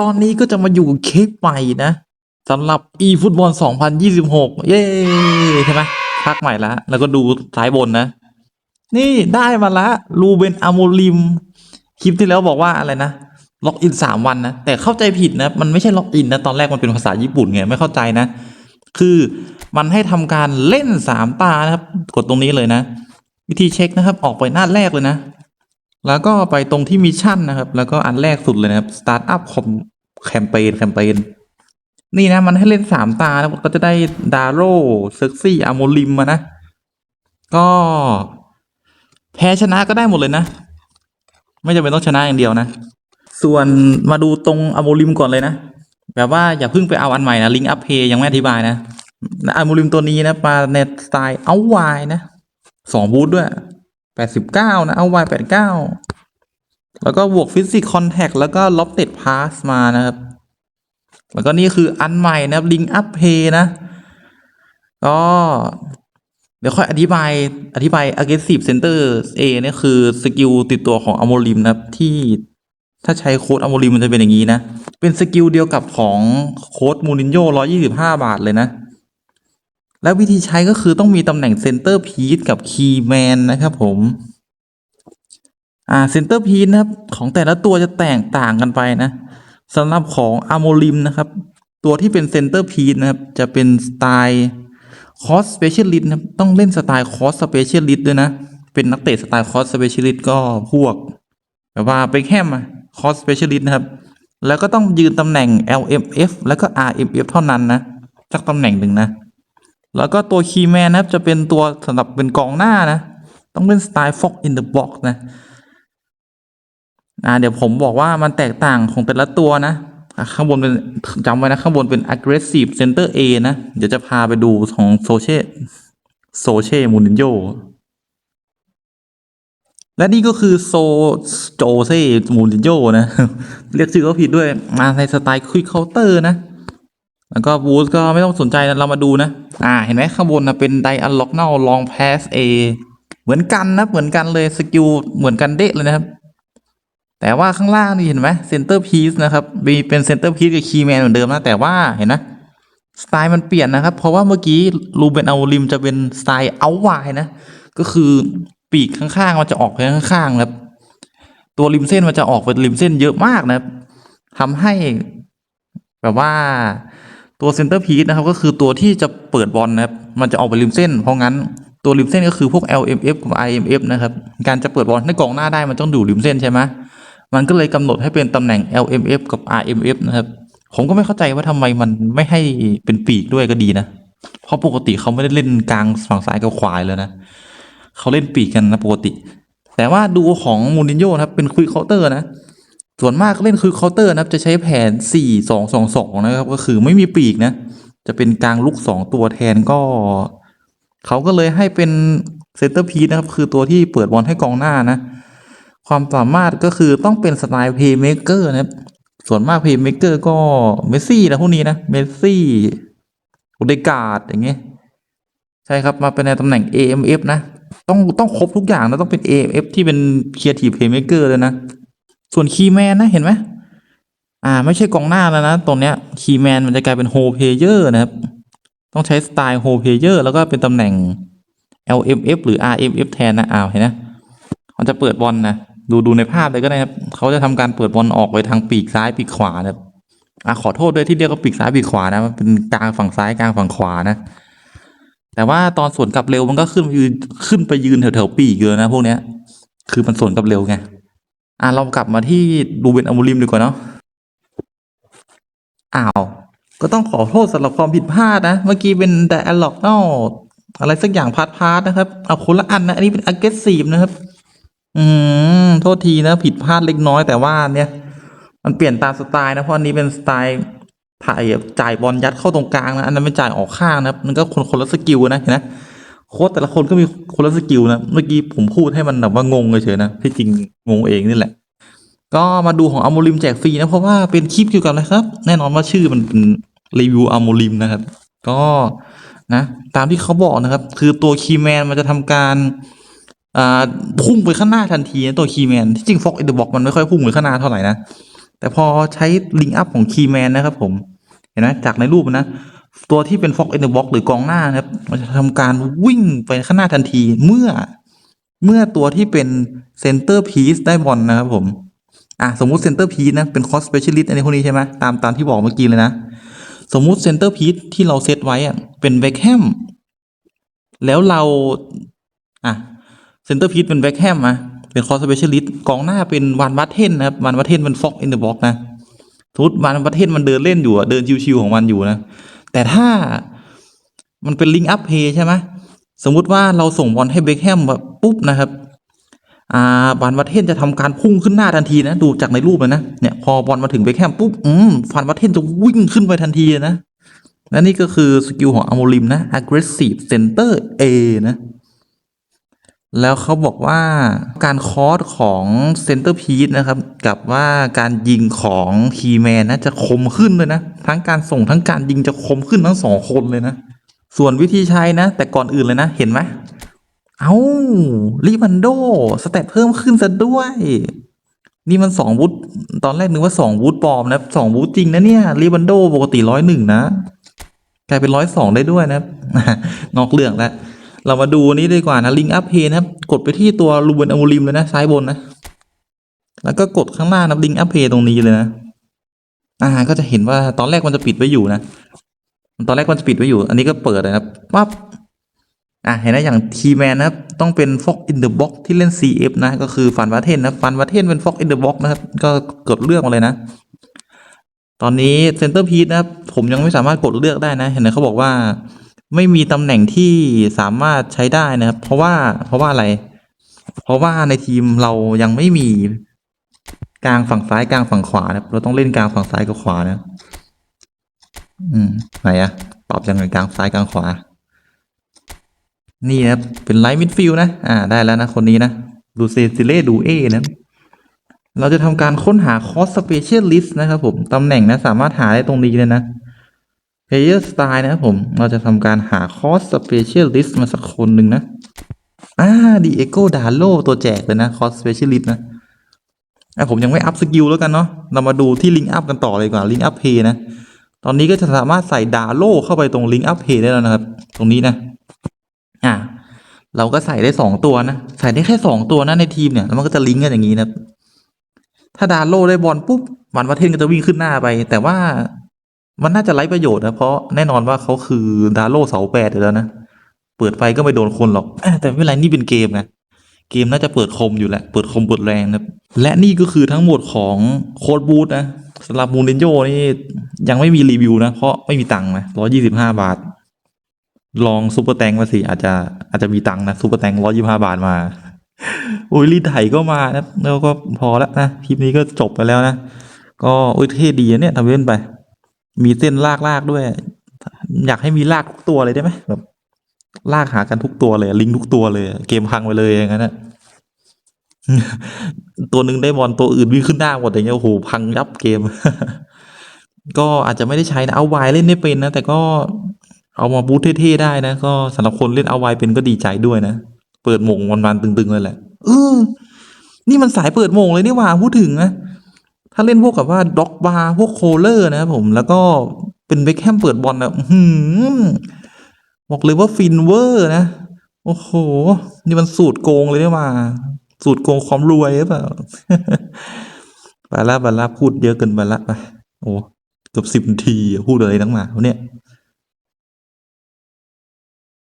ตอนนี้ก็จะมาอยู่คลิปใหม่นะสำหรับ e ฟุตบอล2026 เย้ใช่ไหมพักใหม่แล้วแล้วก็ดูซ้ายบนนะ นี่ได้มาละรูเบนอาโมลิม คลิปที่แล้วบอกว่าอะไรนะล็อกอินสามวันนะ แต่เข้าใจผิดนะ มันไม่ใช่ล็อกอินนะ ตอนแรกมันเป็นภาษาญี่ปุ่นไง ไม่เข้าใจนะ คือมันให้ทำการเล่นสามตานะครับ กดตรงนี้เลยนะ วิธีเช็คนะครับ ออกไปหน้าแรกเลยนะ แล้วก็ไปตรงที่มิชชั่นนะครับ แล้วก็อันแรกสุดเลยนะครับ Start up คอม แคมเปญแคมเปญนี่นะ มันให้เล่นสามตานะก็จะได้ดาโร่เซ็กซี่อะโมลิมมานะ ก็ แพ้ชนะก็ได้หมดเลยนะ ไม่จำเป็นต้องชนะอย่างเดียวนะ ส่วนมาดูตรงอะโมลิมก่อนเลยนะ แบบว่าอย่าเพิ่งไปเอาอันใหม่นะลิงก์อัพเพย์ยังไม่อธิบายนะอะโมลิมตัวนี้นะมาในสไตล์เอาไวนะสองบูทด้วยแปดสิบเก้านะเอาไวแปดเก้า แล้วก็บวกฟิสิกคอนแทคแล้วก็ล็อบเต็ดพาสมานะครับ แล้วก็นี่คืออันใหม่นะครับลิงอัพเพย์นะ ก็เดี๋ยวค่อยอธิบาย อธิบาย aggressive center A เนี่ยคือสกิลติดตัวของอโมลิมนะครับ ที่ถ้าใช้โค้ดอโมลิมมันจะเป็นอย่างนี้นะ เป็นสกิลเดียวกับของโค้ดมูรินโญ่ร้อยี่สิบห้าบาทเลยนะ แล้ววิธีใช้ก็คือต้องมีตำแหน่งเซนเตอร์พีซกับคีย์แมนนะครับผม อ่าเซนเตอร์พีซนะครับ ของแต่ละตัวจะแตกต่างกันไปนะสำหรับของอะโมลิมนะครับ ตัวที่เป็นเซนเตอร์พีซนะครับ จะเป็นสไตล์คอสสเปเชียลิสต์นะครับต้องเล่นสไตล์คอสสเปเชียลิสต์ด้วยนะ เป็นนักเตะสไตล์คอสสเปเชียลิสต์ก็พวกแบบว่าเบคแฮมอะคอสสเปเชียลิสต์นะครับ แล้วก็ต้องยืนตำแหน่ง LMF แล้วก็ RMF เท่านั้นนะสักตำแหน่งหนึ่งนะ แล้วก็ตัวคีแมนนะครับจะเป็นตัวสำหรับเป็นกองหน้านะ ต้องเล่นสไตล์ Fox in the box นะอ่าเดี๋ยวผมบอกว่ามันแตกต่างของแต่ละตัวนะ ข้างบนเป็นจำไว้นะ ข้างบนเป็น aggressive center A นะ เดี๋ยวจะพาไปดูของโซเช่โซเช่มูนินโยและนี่ก็คือโซโจเซ่มูรินโญ่นะ เรียกชื่อเขาผิดด้วย มาในสไตล์คุยเคาน์เตอร์นะ แล้วก็บูสก็ไม่ต้องสนใจนะ เรามาดูนะ อ่า เห็นไหมข้างบนนะเป็นไดอันล็อกเนาลองแพสเอเหมือนกันนะ เหมือนกันเลยสกิลเหมือนกันเดะเลยนะครับ แต่ว่าข้างล่างนี่เห็นไหมเซนเตอร์พีซนะครับมีเป็นเซนเตอร์พีซกับคีแมนเหมือนเดิมนะแต่ว่าเห็นนะสไตล์มันเปลี่ยนนะครับ เพราะว่าเมื่อกี้รูเบนเอาริมจะเป็นสไตล์เอาไวนะ ก็คือปีกข้างๆมันจะออกไปข้างๆนะครับตัวริมเส้นมันจะออกเป็นริมเส้นเยอะมากนะครับทำให้แบบว่าตัวเซนเตอร์พีซนะครับ ก็คือตัวที่จะเปิดบอลนะครับ มันจะออกไปริมเส้น เพราะงั้นตัวริมเส้นก็คือพวก LMF กับ IMF นะครับ การจะเปิดบอลให้กองหน้าได้มันต้องอยู่ริมเส้นใช่ไหม มันก็เลยกำหนดให้เป็นตำแหน่ง LMF กับ RMF นะครับ ผมก็ไม่เข้าใจว่าทำไมมันไม่ให้เป็นปีกด้วยก็ดีนะ เพราะปกติเขาไม่ได้เล่นกลางฝั่งซ้ายกับขวาเลยนะเขาเล่นปีกกันนะปกติ แต่ว่าดูของมูรินโญ่นะครับเป็นคุยเคาน์เตอร์นะส่วนมากเล่นคุยเคาน์เตอร์นะครับจะใช้แผน 4 2 2 2 นะครับ ก็คือไม่มีปีกนะ จะเป็นกลางลูก2 ตัวแทนก็ เขาก็เลยให้เป็นเซนเตอร์พีนะครับ คือตัวที่เปิดบอลให้กองหน้านะ ความสามารถก็คือต้องเป็นสไตล์เพย์เมเกอร์นะครับส่วนมากเพย์เมเกอร์ก็เมสซี่นะพวกนี้นะเมสซี่อเดการ์ดอย่างเงี้ยใช่ครับมาเป็นในตำแหน่ง AMF นะ ต้องต้องครบทุกอย่างนะต้องเป็น AMF ที่เป็น Creative Playmaker เลยนะ ส่วนคีแมนนะเห็นไหมอ่า ไม่ใช่กองหน้าแล้วนะตรงเนี้ยคีแมนมันจะกลายเป็นโฮเพเยอร์นะครับต้องใช้สไตล์โฮเพเยอร์แล้วก็เป็นตำแหน่ง LMF หรือ RMF แทนนะอ้าวเห็นนะมันจะเปิดบอลนะ ดูดูในภาพเลยก็ได้ครับเขาจะทำการเปิดบอลออกไปทางปีกซ้ายปีกขวานะครับอะขอโทษด้วยที่เรียกว่าปีกซ้ายปีกขวานะมันเป็นกลางฝั่งซ้ายกลางฝั่งขวานะ แต่ว่าตอนสวนกลับเร็วมันก็ขึ้นไปยืนขึ้นไปยืนแถวแถวๆปีกเยอะนะพวกเนี้ย คือมันสวนกลับเร็วไงอะเรากลับมาที่ดูเบนอมูริมดีกว่าเนาะอ้าวก็ต้องขอโทษสำหรับความผิดพลาดนะ เมื่อกี้เป็นแต่อล็อกนาอะไรสักอย่างพาร์ทพาร์ทนะครับ เอาคนละอันนะ อันนี้เป็น aggressive นะครับ อืม โทษทีนะผิดพลาดเล็กน้อยแต่ว่าเนี่ย มันเปลี่ยนตามสไตล์นะเพราะอันนี้เป็นสไตล์ถ่ายจ่ายบอลยัดเข้าตรงกลางนะอันนั้นเป็นจ่ายออกข้างนะมันก็คนคนละสกิลนะเห็นไหมโค้ชแต่ละคนก็มีคนละสกิลนะเมื่อกี้ผมพูดให้มันแบบว่างงเฉยๆนะที่จริงงงเองนี่แหละ ก็มาดูของอ m โมลิมแจกฟรีนะเพราะว่าเป็นคลิปเกี่ยวกับอะไรครับ แน่นอนว่าชื่อมันเป็นรีวิวอ m โมลิมนะครับ ก็นะ ตามที่เขาบอกนะครับ คือตัวคีแมนมันจะทำการ อ่าพุ่งไปข้างหน้าทันทีนะตัวคีแมนที่จริงฟ็อกอินเดอะบ็อกมันไม่ค่อยพุ่งไปข้างหน้าเท่าไหร่นะ แต่พอใช้ลิงอัพของคีแมนนะครับผมเห็นไหมจากในรูปนะ ตัวที่เป็นฟ็อกเอ็นเดอร์บ็อกหรือกองหน้านะครับมันจะทำการวิ่งไปข้างหน้าทันทีเมื่อเมื่อตัวที่เป็นเซนเตอร์พีซได้บอลนะครับผมอะสมมุติเซนเตอร์พีซนะเป็นคอสเปเชียลิสต์อันนี้พวกนี้ใช่ไหมตามตามที่บอกเมื่อกี้เลยนะ สมมุติเซนเตอร์พีซที่เราเซตไว้อะเป็นเบคแฮมแล้วเราอะ ซนเตอร์พีซเป็นเบคแฮมอะเป็นคอสเปเชียลิสต์กองหน้าเป็นวันวัตเทนนะครับวันวัตเทนเป็นฟ็อกอ็นเดอร์บ็อกนะสมมติวันวัตเทนมันเดินเล่นอยู่อะเดินชิวๆของมันอยู่นะ แต่ถ้ามันเป็นลิงอัพเพย์ใช่ไหมสมมุติว่าเราส่งบอลให้เบคแฮมแบบปุ๊บนะครับอ่าฟันวัตเทนจะทำการพุ่งขึ้นหน้าทันทีนะ ดูจากในรูปเลยนะเนี่ยพอบอลมาถึงเบคแฮมปุ๊บอืมฟันวัตเทนจะวิ่งขึ้นไปทันทีนะและนี่ก็คือสกิลของอโมลิมนะ aggressive center A นะ แล้วเขาบอกว่าการคอร์สของเซนเตอร์พีซนะครับ กับว่าการยิงของคีแมนนะจะคมขึ้นเลยนะ ทั้งการส่งทั้งการยิงจะคมขึ้นทั้งสองคนเลยนะ ส่วนวิธีใช้นะ แต่ก่อนอื่นเลยนะ เห็นไหมเอาลิมันโดสเตตเพิ่มขึ้นซะด้วย นี่มันสองวูดตอนแรกนึกว่าสองวูดปลอมนะสองวูดจริงนะเนี่ยลิมันโดปกติร้อยหนึ่งนะกลายเป็นร้อยสองได้ด้วยนะนอกเรื่องแล้ว เรามาดูนี้ดีกว่านะลิงอัพเพนะครับ กดไปที่ตัวรูเบนอมูริมเลยนะซ้ายบนนะ แล้วก็กดข้างหน้านะลิงอัพเพตรงนี้เลยนะ อ่า ก็จะเห็นว่าตอนแรกมันจะปิดไว้อยู่นะ ตอนแรกมันจะปิดไว้อยู่ อันนี้ก็เปิดเลยนะปั๊บ อะเห็นไหมอย่างทีแมนนะครับ ต้องเป็นฟ็อกอินเดอะบ็อกที่เล่น CF นะ ก็คือฟันวาเทนนะ ฟันวาเทนเป็นฟ็อกอินเดอะบ็อกนะครับ ก็กดเลือกมาเลยนะ ตอนนี้เซนเตอร์พี e นะครับ ผมยังไม่สามารถกดเลือกได้นะ เห็นไหมเขาบอกว่า ไม่มีตำแหน่งที่สามารถใช้ได้นะครับ เพราะว่าเพราะว่าอะไร เพราะว่าในทีมเรายังไม่มีกลางฝั่งซ้ายกลางฝั่งขวานะครับ เราต้องเล่นกลางฝั่งซ้ายกับขวานะ อืมไหนอะตอบยังไงกลางซ้ายกลางขวา นี่นะครับเป็นไลท์มิดฟิลนะ อ่า ได้แล้วนะ คนนี้นะ ดูเซซิเล่ดูเอนะเราจะทำการค้นหาคอสสเปเชียลลิสต์นะครับผม ตำแหน่งนะ สามารถหาได้ตรงนี้เลยนะ Player Style นะครับผม เราจะทำการหาคอสสเปเชียลิสต์มาสักคนหนึ่งนะ อ่าดีเอโกดาโลตัวแจกเลยนะคอสสเปเชียลิสต์นะอะผมยังไม่อัพสกิลแล้วกันเนาะ เรามาดูที่ลิง k ์อัพกันต่อเลยกว่าลิง k ์อัพเพย์นะ ตอนนี้ก็จะสามารถใส่ดาโลเข้าไปตรงลิง k ์อัพเพย์ได้แล้วนะครับ ตรงนี้นะ อ่าเราก็ใส่ได้สองตัวนะ ใส่ได้แค่สองตัวนะในทีมเนี่ยแล้วมันก็จะลิงก์กันอย่างนี้นะถ้าดาโลได้บอลปุ๊บวันวัฒเทนก็จะวิ่งขึ้นหน้าไป แต่ว่า มันน่าจะไร้ประโยชน์นะ เพราะแน่นอนว่าเขาคือดาโลเสาแปดอยู่แล้วนะ เปิดไฟก็ไม่โดนคนหรอก แต่ไม่เป็นไรนี่เป็นเกมไงเกมน่าจะเปิดคมอยู่แหละ เปิดคมเปิดแรงนะและนี่ก็คือทั้งหมดของโค้ดบูธนะสำหรับมูรินโญ่นี่ยังไม่มีรีวิวนะ เพราะไม่มีตังค์นะร้อยี่สิบห้าบาท ลองซูเปอร์แตงมาสิอาจจะอาจจะมีตังค์นะซูเปอร์แตงร้อยี่ห้าบาทมาโอ้ยรีดไถก็มานะแล้วก็พอแล้วนะคลิปนี้ก็จบไปแล้วนะ ก็โอ้ยเท่ดีเนี่ยทำเล่นไป มีเส้นลากลากด้วย อยากให้มีลากทุกตัวเลยได้ไหมแบบลากหากันทุกตัวเลย ลิงทุกตัวเลย เกมพังไปเลยอย่างนั้นนะตัวหนึ่งได้บอลตัวอื่นวิ่งขึ้นหน้าหมดอย่างเงี้ยโอ้โหพังยับเกม ก็อาจจะไม่ได้ใช้นะเอาไวเล่นไม่เป็นนะแต่ก็เอามาบูทเท่ๆได้นะก็สำหรับคนเล่นเอาไวเป็นก็ดีใจด้วยนะเปิดโมงวันๆตึงๆเลยแหละเออนี่มันสายเปิดโมงเลยนี่หว่าพูดถึงนะ ถ้าเล่นพวกกับว่าด็อกบาร์พวกโคเลอร์นะครับผมแล้วก็เป็นเบคแฮมเปิดบอลนะหือบอกเลยว่าฟินเวอร์นะ โอ้โห นี่มันสูตรโกงเลยนี่มา สูตรโกงความรวยหรือเปล่าไปละไปละพูดเยอะเกินไปละไปโอ้เกือบสิบนาทีพูดอะไรตั้งหนาเนี่ย